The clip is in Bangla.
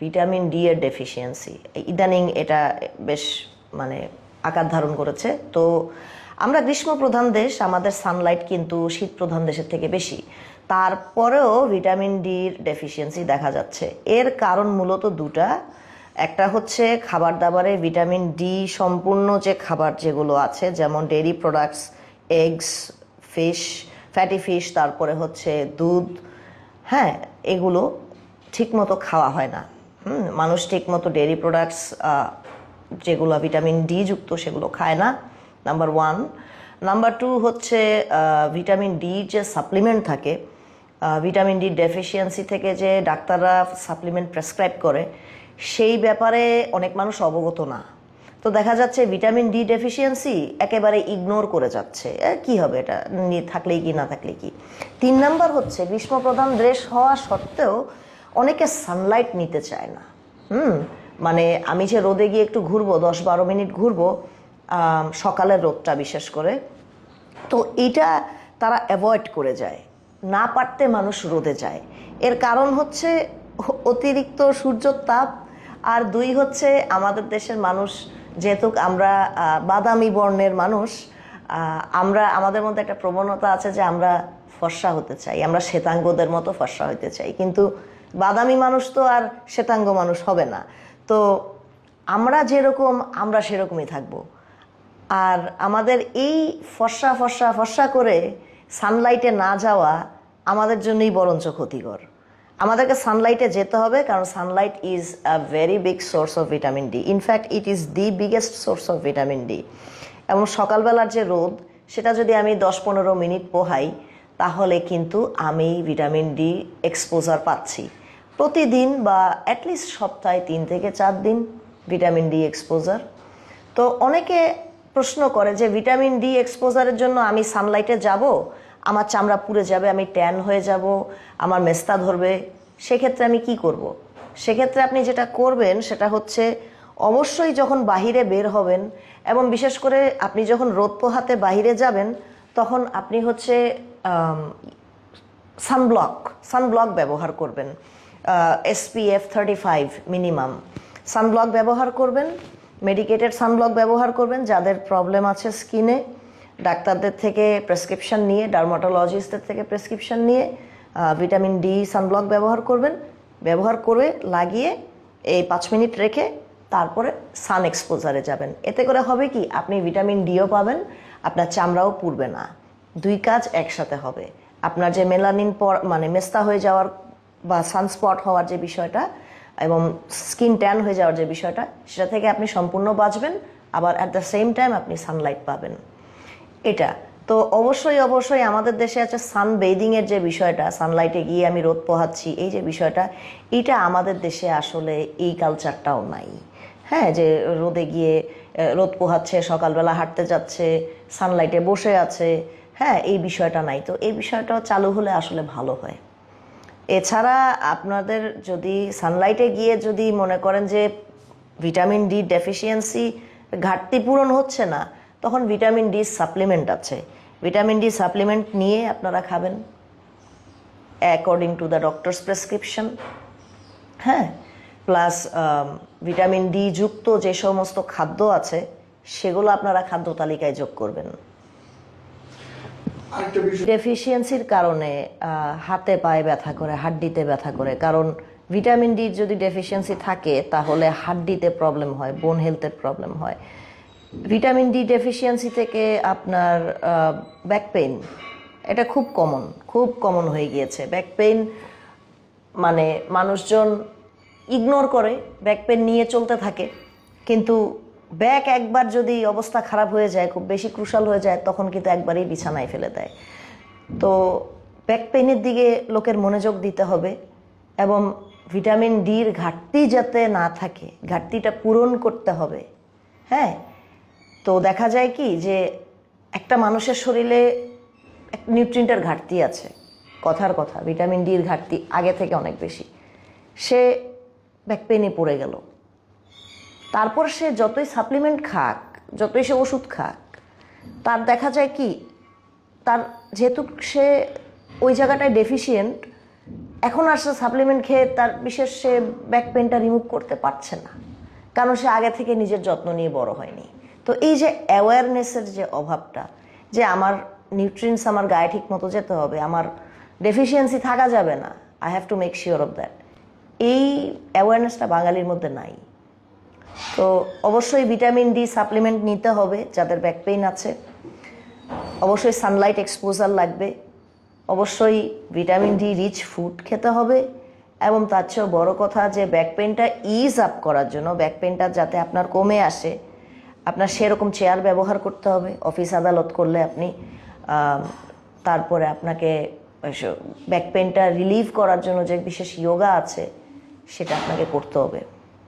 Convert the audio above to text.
ভিটামিন ডি এর ডেফিসিয়েন্সি ইদানিং এটা বেশ মানে আকার ধারণ করেছে। তো আমরা গ্রীষ্ম প্রধান দেশ, আমাদের সানলাইট কিন্তু শীত প্রধান দেশের থেকে বেশি। তারপরেও ভিটামিন ডির ডেফিসিয়েন্সি দেখা যাচ্ছে। এর কারণ মূলত দুটা। একটা হচ্ছে খাবার দাবারে ভিটামিন ডি সম্পূর্ণ যে খাবার যেগুলো আছে, যেমন dairy products eggs fish fatty fish তারপরে হচ্ছে দুধ হ্যাঁ এগুলো ঠিকমতো খাওয়া হয় না। হুম, মানুষ ঠিকমতো ডেয়ারি প্রোডাক্টস যেগুলো ভিটামিন ডি যুক্ত সেগুলো খায় না নাম্বার ওয়ান নাম্বার টু হচ্ছে ভিটামিন ডি যে সাপ্লিমেন্ট থাকে ভিটামিন ডি ডেফিসিয়েন্সি থেকে যে ডাক্তাররা সাপ্লিমেন্ট প্রেসক্রাইব করে, সেই ব্যাপারে অনেক মানুষ অবগত না। তো দেখা যাচ্ছে ভিটামিন ডি ডেফিসিয়েন্সি একেবারে ইগনোর করে যাচ্ছে। কি হবে এটা? থাকলেই কি, না থাকলে কি? তিন নাম্বার হচ্ছে, গ্রীষ্মপ্রধান দেশ হওয়া সত্ত্বেও অনেকে সানলাইট নিতে চায় না। হুম মানে আমি যে রোদে গিয়ে একটু ঘুরবো দশ বারো মিনিট ঘুরবো সকালের রোদটা বিশেষ করে, তো এটা তারা অ্যাভয়েড করে যায়। না পারতে মানুষ রোদে যায়। এর কারণ হচ্ছে অতিরিক্ত সূর্যর তাপ, আর দুই হচ্ছে আমাদের দেশের মানুষ, যেহেতু আমরা বাদামি বর্ণের মানুষ আমরা, আমাদের মধ্যে একটা প্রবণতা আছে যে আমরা ফর্সা হতে চাই, আমরা শ্বেতাঙ্গদের মতো ফর্সা হতে চাই। কিন্তু বাদামি মানুষ তো আর শ্বেতাঙ্গ মানুষ হবে না। তো আমরা যেরকম, আমরা সেরকমই থাকব। আর আমাদের এই ফর্সা ফর্সা ফর্সা করে সানলাইটে না যাওয়া আমাদের জন্যই বরঞ্চ ক্ষতিকর। আমাদেরকে সানলাইটে যেতে হবে কারণ sunlight is a very big source of vitamin D in fact it is the biggest source of vitamin D এবং সকালবেলার যে রোদ, সেটা যদি আমি দশ পনেরো মিনিট পোহাই, তাহলে কিন্তু আমি ভিটামিন ডি এক্সপোজার পাচ্ছি। প্রতিদিন বা অ্যাটলিস্ট সপ্তাহে তিন থেকে চার দিন ভিটামিন ডি এক্সপোজার তো অনেকে প্রশ্ন করে যে ভিটামিন ডি এক্সপোজারের জন্য আমি সানলাইটে যাব? আমার চামড়া পুড়ে যাবে, আমি ট্যান হয়ে যাব, আমার মেস্তা ধরবে। সেক্ষেত্রে আমি কি করব। সেক্ষেত্রে আপনি যেটা করবেন সেটা হচ্ছে অবশ্যই যখন বাহিরে বের হবেন এবং বিশেষ করে আপনি যখন রোদ পোহাতে বাহিরে যাবেন, তখন আপনি হচ্ছে সানব্লক সানব্লক ব্যবহার করবেন। SPF thirty five minimum sunblock ব্যবহার করবেন মেডিকেটেড সানব্লক ব্যবহার করবেন, যাদের প্রবলেম আছে স্কিনে ডাক্তারদের থেকে প্রেসক্রিপশন নিয়ে ডার্মাটোলজিস্টদের থেকে প্রেসক্রিপশন নিয়ে ভিটামিন ডি সানব্লক ব্যবহার করবেন। ব্যবহার করে লাগিয়ে এই পাঁচ মিনিট রেখে তারপরে সান এক্সপোজারে যাবেন। এতে করে হবে কি? আপনি ভিটামিন ডিও পাবেন, আপনার চামড়াও পুড়বে না। দুই কাজ একসাথে হবে। আপনার যে মেলানিন পর মানে মেস্তা হয়ে যাওয়ার বা সানস্পট হওয়ার যে বিষয়টা এবং স্কিন ট্যান হয়ে যাওয়ার যে বিষয়টা, সেটা থেকে আপনি সম্পূর্ণ বাঁচবেন, আবার অ্যাট দ্য সেম টাইম আপনি সানলাইট পাবেন। এটা। তো অবশ্যই অবশ্যই আমাদের দেশে আছে সান বেদিং এর যে বিষয়টা সানলাইটে গিয়ে আমি রোদ পোহাচ্ছি, এই যে বিষয়টা, এটা আমাদের দেশে আসলে এই কালচারটাও নাই। হ্যাঁ যে রোদে গিয়ে রোদ পোহাচ্ছে, সকালবেলা হাঁটতে যাচ্ছে সানলাইটে বসে আছে হ্যাঁ এই বিষয়টা নাই। তো এই বিষয়টা চালু হলে আসলে ভালো হয়। এছাড়া আপনাদের যদি সানলাইটে গিয়ে যদি মনে করেন যে ভিটামিন ডি ডেফিসিয়েন্সি ঘাটতি পূরণ হচ্ছে না, তখন ভিটামিন ডি সাপ্লিমেন্ট আছে। ভিটামিন ডি সাপ্লিমেন্ট নিয়ে আপনারা খাবেন according to the doctor's prescription হ্যাঁ প্লাস ভিটামিন ডি যুক্ত যে সমস্ত খাদ্য আছে, সেগুলো আপনারা খাদ্য তালিকায় যোগ করবেন। ডেফিসিয়েন্সির কারণে হাতে পায়ে ব্যথা করে, হাড্ডিতে ব্যথা করে। কারণ ভিটামিন ডি যদি ডেফিসিয়েন্সি থাকে, তাহলে হাড্ডিতে প্রবলেম হয় বোন হেলথের প্রবলেম হয়। ভিটামিন ডি ডেফিসিয়েন্সি থেকে আপনার ব্যাক পেইন এটা খুব কমন খুব কমন হয়ে গিয়েছে। ব্যাক পেইন মানে মানুষজন ইগনোর করে ব্যাক পেন নিয়ে চলতে থাকে। কিন্তু ব্যাক একবার যদি অবস্থা খারাপ হয়ে যায়, খুব বেশি ক্রুশাল হয়ে যায়, তখন কিন্তু একবারেই বিছানায় ফেলে দেয়। তো ব্যাক পেইনের দিকে লোকের মনোযোগ দিতে হবে এবং ভিটামিন ডির ঘাটতি যাতে না থাকে, ঘাটতিটা পূরণ করতে হবে। হ্যাঁ? তো দেখা যায় কি যে একটা মানুষের শরীরে নিউট্রিয়েন্টের ঘাটতি আছে। কথার কথা, ভিটামিন ডির ঘাটতি আগে থেকে অনেক বেশি। সে ব্যাক পেনে পড়ে গেল। তারপর সে যতই সাপ্লিমেন্ট খাক, যতই সে ওষুধ খাক, তার দেখা যায় কি, তার যেহেতু সে ওই জায়গাটায় ডেফিসিয়েন্ট এখন আর সে সাপ্লিমেন্ট খেয়ে তার বিশেষ সে ব্যাক পেনটা রিমুভ করতে পারছে না। কারণ সে আগে থেকে নিজের যত্ন নিয়ে বড় হয়নি। তো এই যে অ্যাওয়ারনেসের যে অভাবটা, যে আমার নিউট্রিয়েন্টস আমার গায়ে ঠিক মতো যেতে হবে, আমার ডেফিসিয়েন্সি থাকা যাবে না I have to make sure of that এই অ্যাওয়ারনেসটা বাঙালির মধ্যে নাই। তো অবশ্যই ভিটামিন ডি সাপ্লিমেন্ট নিতে হবে যাদের ব্যাক পেইন আছে। অবশ্যই সানলাইট এক্সপোজার লাগবে। অবশ্যই ভিটামিন ডি রিচ ফুড খেতে হবে এবং তার চেয়েও বড় কথা যে ব্যাক পেনটা ইজ আপ করার জন্য ব্যাক পেনটা যাতে আপনার কমে আসে, আপনার সেরকম চেয়ার ব্যবহার করতে হবে। অফিস আদালত করলে আপনি তারপরে আপনাকে ব্যাক পেনটা রিলিভ করার জন্য যে বিশেষ যোগা আছে, সেটা আপনাকে করতে হবে।